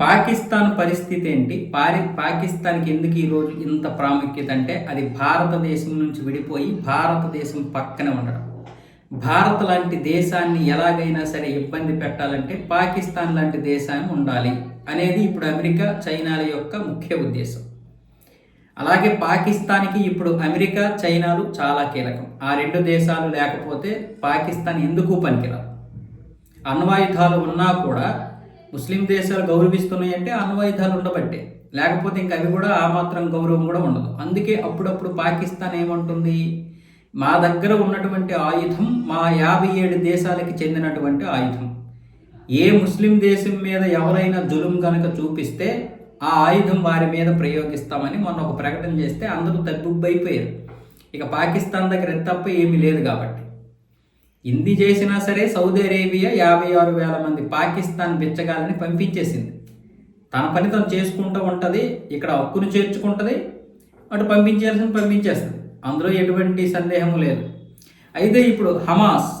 పాకిస్తాన్ పరిస్థితి ఏంటి? పారి పాకిస్తాన్కి ఎందుకు ఈరోజు ఇంత ప్రాముఖ్యత అంటే అది భారతదేశం నుంచి విడిపోయి భారతదేశం పక్కన ఉండడం. భారత్ లాంటి దేశాన్ని ఎలాగైనా సరే ఇబ్బంది పెట్టాలంటే పాకిస్తాన్ లాంటి దేశాన్ని ఉండాలి అనేది ఇప్పుడు అమెరికా చైనాల యొక్క ముఖ్య ఉద్దేశం. అలాగే పాకిస్తాన్కి ఇప్పుడు అమెరికా చైనాలు చాలా కీలకం. ఆ రెండు దేశాలు లేకపోతే పాకిస్తాన్ ఎందుకు పనికిరాదు? అణ్వాయుధాలు ఉన్నా కూడా ముస్లిం దేశాలు గౌరవిస్తున్నాయంటే అణ్వాయుధాలు ఉండబట్టే. లేకపోతే ఇంక అవి కూడా ఆ మాత్రం గౌరవం కూడా ఉండదు. అందుకే అప్పుడప్పుడు పాకిస్తాన్ ఏమంటుంది? మా దగ్గర ఉన్నటువంటి ఆయుధం మా యాభై ఏడు దేశాలకి చెందినటువంటి ఆయుధం. ఏ ముస్లిం దేశం మీద ఎవరైనా జులుం కనుక చూపిస్తే ఆ ఆయుధం వారి మీద ప్రయోగిస్తామని మొన్న ఒక ప్రకటన చేస్తే అందరూ తగ్గుబ్బైపోయారు ఇక పాకిస్తాన్ దగ్గర తప్ప ఏమీ లేదు కాబట్టి. ఇంది చేసినా సరే సౌదీ అరేబియా యాభై ఆరు వేల మంది పాకిస్తాన్ బిచ్చగాలని పంపించేసింది. తన పని తను చేసుకుంటూ ఉంటుంది ఇక్కడ హక్కును చేర్చుకుంటుంది అటు పంపించాల్సిన పంపించేస్తుంది. అందులో ఎటువంటి సందేహం లేదు. అయితే ఇప్పుడు హమాస్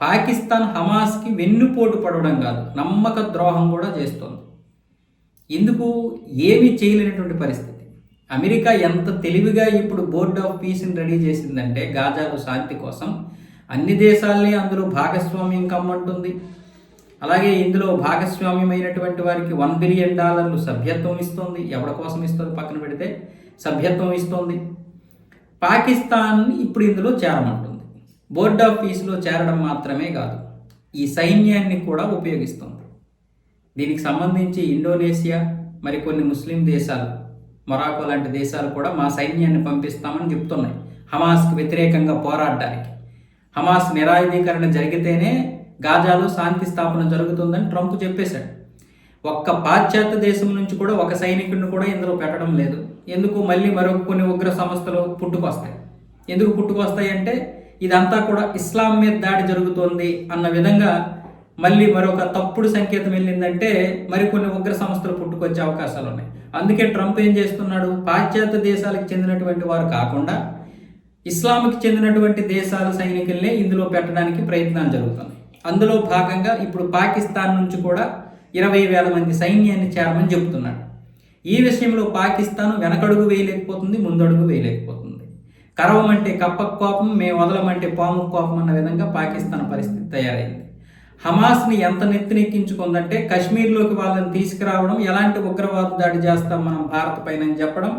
పాకిస్తాన్ హమాస్కి వెన్నుపోటు పడవడం కాదు నమ్మక ద్రోహం కూడా చేస్తుంది. ఎందుకు? ఏమీ చేయలేనటువంటి పరిస్థితి. అమెరికా ఎంత తెలివిగా ఇప్పుడు బోర్డ్ ఆఫ్ పీస్ని రెడీ చేసిందంటే గాజాకు శాంతి కోసం అన్ని దేశాలని అందులో భాగస్వామ్యం కమ్మంటుంది. అలాగే ఇందులో భాగస్వామ్యమైనటువంటి వారికి వన్ బిలియన్ డాలర్లు సభ్యత్వం ఇస్తుంది. ఎవరి కోసం ఇస్తుంది పక్కన పెడితే? సభ్యత్వం ఇస్తుంది. పాకిస్తాన్ ఇప్పుడు ఇందులో చేరమంటుంది. బోర్డ్ ఆఫ్ పీస్లో చేరడం మాత్రమే కాదు ఈ సైన్యాన్ని కూడా ఉపయోగిస్తుంది. దీనికి సంబంధించి ఇండోనేషియా మరి కొన్ని ముస్లిం దేశాలు మొరాకో లాంటి దేశాలు కూడా మా సైన్యాన్ని పంపిస్తామని చెప్తున్నాయి. హమాస్కి వ్యతిరేకంగా పోరాడడానికి. హమాస్ నిరాయుధీకరణ జరిగితేనే గాజాలో శాంతి స్థాపన జరుగుతుందని ట్రంప్ చెప్పేశాడు. ఒక్క పాశ్చాత్య దేశం నుంచి కూడా ఒక సైనికుడిని కూడా ఇందులో పెట్టడం లేదు. ఎందుకు? మళ్ళీ మరొక కొన్ని ఉగ్ర సంస్థలు పుట్టుకొస్తాయి. ఎందుకు పుట్టుకొస్తాయి అంటే ఇదంతా కూడా ఇస్లాం మీద దాడి జరుగుతోంది అన్న విధంగా మళ్ళీ మరొక తప్పుడు సంకేతం వెళ్ళిందంటే మరికొన్ని ఉగ్ర సంస్థలు పుట్టుకొచ్చే అవకాశాలు ఉన్నాయి. అందుకే ట్రంప్ ఏం చేస్తున్నాడు? పాశ్చాత్య దేశాలకు చెందినటువంటి వారు కాకుండా ఇస్లాంకి చెందినటువంటి దేశాల సైనికుల్నే ఇందులో పెట్టడానికి ప్రయత్నాలు జరుగుతున్నాయి. అందులో భాగంగా ఇప్పుడు పాకిస్తాన్ నుంచి కూడా ఇరవై వేల మంది సైన్యాన్ని చేరమని చెబుతున్నాడు ఈ విషయంలో పాకిస్తాన్ వెనకడుగు వేయలేకపోతుంది ముందడుగు వేయలేకపోతుంది. కరవమంటే కప్ప కోపం మేము వదలమంటే పాము కోపం అన్న విధంగా పాకిస్తాన్ పరిస్థితి తయారైంది. హమాస్ని ఎంత నెత్తినెక్కించుకుందంటే కశ్మీర్లోకి వాళ్ళని తీసుకురావడం ఎలాంటి ఉగ్రవాద దాడి చేస్తాం మనం భారత్ పైన అని చెప్పడం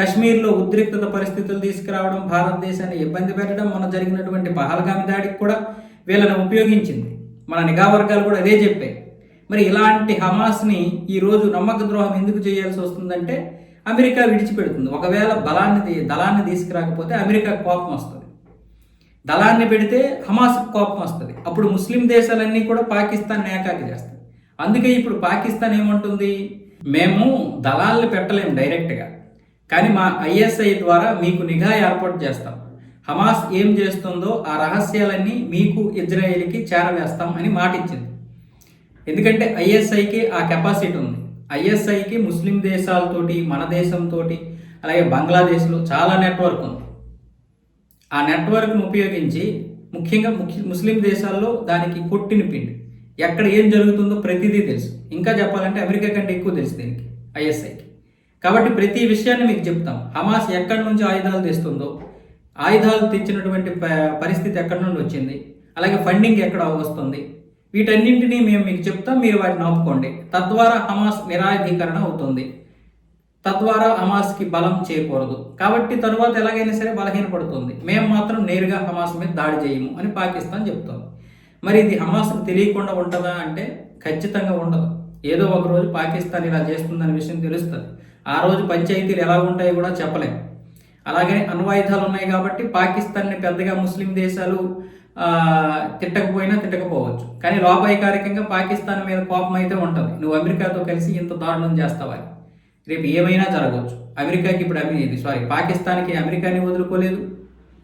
కశ్మీర్లో ఉద్రిక్తత పరిస్థితులు తీసుకురావడం భారతదేశాన్ని ఇబ్బంది పెట్టడం మన జరిగినటువంటి పహల్గామి దాడికి కూడా వీళ్ళని ఉపయోగించింది. మన నిఘా వర్గాలు కూడా అదే చెప్పాయి. మరి ఇలాంటి హమాస్ని ఈరోజు నమ్మక ద్రోహం ఎందుకు చేయాల్సి వస్తుందంటే అమెరికా విడిచిపెడుతుంది. ఒకవేళ బలాన్ని దళాన్ని తీసుకురాకపోతే అమెరికా కోపం వస్తుంది. దళాన్ని పెడితే హమాస్ కోపం వస్తుంది. అప్పుడు ముస్లిం దేశాలన్నీ కూడా పాకిస్తాన్ ఏకాకి చేస్తాయి. అందుకే ఇప్పుడు పాకిస్తాన్ ఏమంటుంది? మేము దళాలను పెట్టలేము డైరెక్ట్గా. కానీ మా ఐఎస్ఐ ద్వారా మీకు నిఘా ఏర్పాటు చేస్తాం. హమాస్ ఏం చేస్తుందో ఆ రహస్యాలన్నీ మీకు ఇజ్రాయేల్కి చేరవేస్తాం అని మాట ఇచ్చింది. ఎందుకంటే ఐఎస్ఐకి ఆ కెపాసిటీ ఉంది. ఐఎస్ఐకి ముస్లిం దేశాలతోటి మన దేశంతో అలాగే బంగ్లాదేశ్లో చాలా నెట్వర్క్ ఉంది. ఆ నెట్వర్క్ను ఉపయోగించి ముఖ్యంగా ముస్లిం దేశాల్లో దానికి కొట్టిన పిండి. ఎక్కడ ఏం జరుగుతుందో ప్రతిదీ తెలుసు. ఇంకా చెప్పాలంటే అమెరికా కంటే ఎక్కువ తెలుసు దీనికి ఐఎస్ఐకి. కాబట్టి ప్రతి విషయాన్ని మీకు చెప్తాం. హమాస్ ఎక్కడి నుంచి ఆయుధాలు తెస్తుందో ఆయుధాలు తెచ్చినటువంటి ప- పరిస్థితి ఎక్కడి నుండి వచ్చింది అలాగే ఫండింగ్ ఎక్కడ వస్తుంది వీటన్నింటినీ మేము మీకు చెప్తాం మీరు వాటిని ఆపుకోండి. తద్వారా హమాస్ నిరాయుధీకరణ అవుతుంది. తద్వారా హమాస్కి బలం చేయకూడదు కాబట్టి తరువాత ఎలాగైనా సరే బలహీనపడుతుంది. మేము మాత్రం నేరుగా హమాస్ మీద దాడి చేయము అని పాకిస్తాన్ చెప్తాం మరి ఇది హమాస్కు తెలియకుండా ఉంటుందా అంటే ఖచ్చితంగా ఉండదు. ఏదో ఒకరోజు పాకిస్తాన్ ఇలా చేస్తుందనే విషయం తెలుస్తుంది. ఆ రోజు పంచాయతీలు ఎలా ఉంటాయో కూడా చెప్పలేం. అలాగే అణ్వాయుధాలు ఉన్నాయి కాబట్టి పాకిస్తాన్ని పెద్దగా ముస్లిం దేశాలు తిట్టకపోయినా తిట్టకపోవచ్చు. కానీ లోపాయికారికంగా పాకిస్తాన్ మీద కోపం అయితే ఉంటుంది. నువ్వు అమెరికాతో కలిసి ఇంత దారుణం చేస్తావని రేపు ఏమైనా జరగవచ్చు. అమెరికాకి ఇప్పుడు అమె సారీ పాకిస్తాన్కి అమెరికాని వదులుకోలేదు.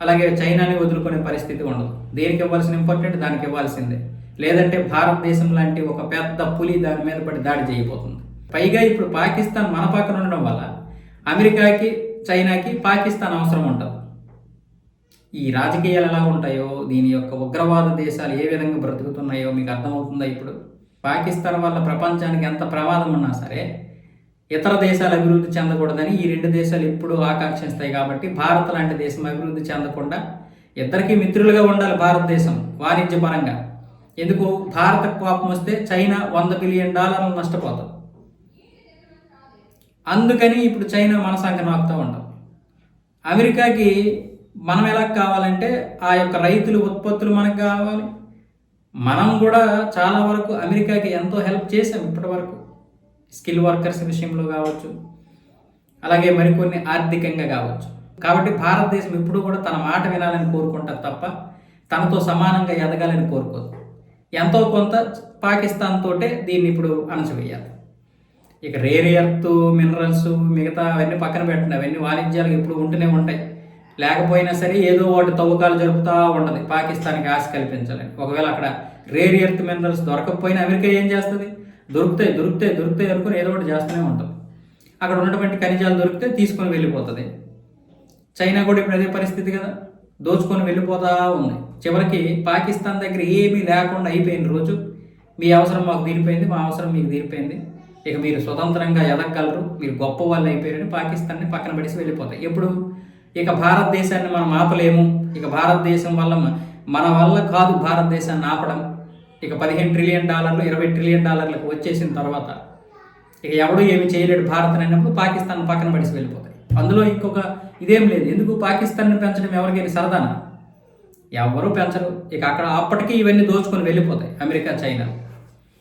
అలాగే చైనాని వదులుకునే పరిస్థితి ఉండదు. దేనికి ఇవ్వాల్సిన ఇంపార్టెంట్? దానికి ఇవ్వాల్సిందే. లేదంటే భారతదేశం లాంటి ఒక పెద్ద పులి దాని మీద పడి దాడి చేయబోతుంది. పైగా ఇప్పుడు పాకిస్తాన్ మన పక్కన ఉండడం వల్ల అమెరికాకి చైనాకి పాకిస్తాన్ అవసరం ఉంటుంది ఈ రాజకీయాలు ఎలా ఉంటాయో దీని యొక్క ఉగ్రవాద దేశాలు ఏ విధంగా బ్రతుకుతున్నాయో మీకు అర్థమవుతుందా ఇప్పుడు? పాకిస్తాన్ వల్ల ప్రపంచానికి ఎంత ప్రమాదం ఉన్నా సరే ఇతర దేశాలు అభివృద్ధి చెందకూడదని ఈ రెండు దేశాలు ఎప్పుడూ ఆకాంక్షిస్తాయి కాబట్టి భారత్ లాంటి దేశం అభివృద్ధి చెందకుండా ఇద్దరికీ మిత్రులుగా ఉండాలి భారతదేశం వాణిజ్యపరంగా. ఎందుకు? భారత కోపం వస్తే చైనా వంద బిలియన్ డాలర్లు నష్టపోతుంది అందుకని ఇప్పుడు చైనా మన సంఖ్య ఉండదు అమెరికాకి మనం ఎలా కావాలంటే ఆ యొక్క రైతులు ఉత్పత్తులు మనకు కావాలి. మనం కూడా చాలా వరకు అమెరికాకి ఎంతో హెల్ప్ చేసాం ఇప్పటి వరకు. స్కిల్ వర్కర్స్ విషయంలో కావచ్చు అలాగే మరికొన్ని ఆర్థికంగా కావచ్చు. కాబట్టి భారతదేశం ఎప్పుడూ కూడా తన మాట వినాలని కోరుకుంటారు తప్ప తనతో సమానంగా ఎదగాలని కోరుకోదు. ఎంతో కొంత పాకిస్తాన్ తోటే దీన్ని ఇప్పుడు అణచివేయాలి. ఇక రేర్ ఎర్త్ మినరల్స్ మిగతా అవన్నీ పక్కన పెట్టండి. అవన్నీ వాణిజ్యాలు ఇప్పుడు ఉంటూనే ఉంటాయి. లేకపోయినా సరే ఏదో ఒకటి తవ్వకాలు జరుపుతూ ఉంటుంది. పాకిస్తాన్కి ఆశ కల్పించాలని ఒకవేళ అక్కడ రేర్ ఎర్త్ మినరల్స్ దొరకకపోయినా అమెరికా ఏం చేస్తుంది? దొరుకుతాయి దొరుకుతాయి దొరుకుతాయి అనుకుని ఏదో ఒకటి చేస్తూనే ఉంటుంది అక్కడ ఉన్నటువంటి ఖనిజాలు దొరికితే తీసుకొని వెళ్ళిపోతుంది. చైనా కూడా ఇప్పుడు అదే పరిస్థితి కదా. దోచుకొని వెళ్ళిపోతా ఉంది. చివరికి పాకిస్తాన్ దగ్గర ఏమీ లేకుండా అయిపోయిన రోజు మీ అవసరం మాకు తీరిపోయింది మా అవసరం మీకు తీరిపోయింది. ఇక మీరు స్వతంత్రంగా ఎదగలరు మీరు గొప్ప వాళ్ళు అయిపోయారని పాకిస్తాన్ని పక్కన పడేసి వెళ్ళిపోతాయి. ఎప్పుడు? ఇక భారతదేశాన్ని మనం ఆపలేము. ఇక భారతదేశం వల్ల మన వల్ల కాదు భారతదేశాన్ని ఆపడం. ఇక పదిహేను ట్రిలియన్ డాలర్లు ఇరవై ట్రిలియన్ డాలర్లకు వచ్చేసిన తర్వాత ఇక ఎవడు ఏమి చేయలేడు భారత్ అయినప్పుడు పాకిస్తాన్ పక్కన పడేసి వెళ్ళిపోతాయి. అందులో ఇంకొక ఇదేం లేదు. ఎందుకు పాకిస్తాన్ని పెంచడం ఎవరికైనా సరదానా? ఎవరు పెంచరు. ఇక అక్కడ అప్పటికి ఇవన్నీ దోచుకొని వెళ్ళిపోతాయి. America China.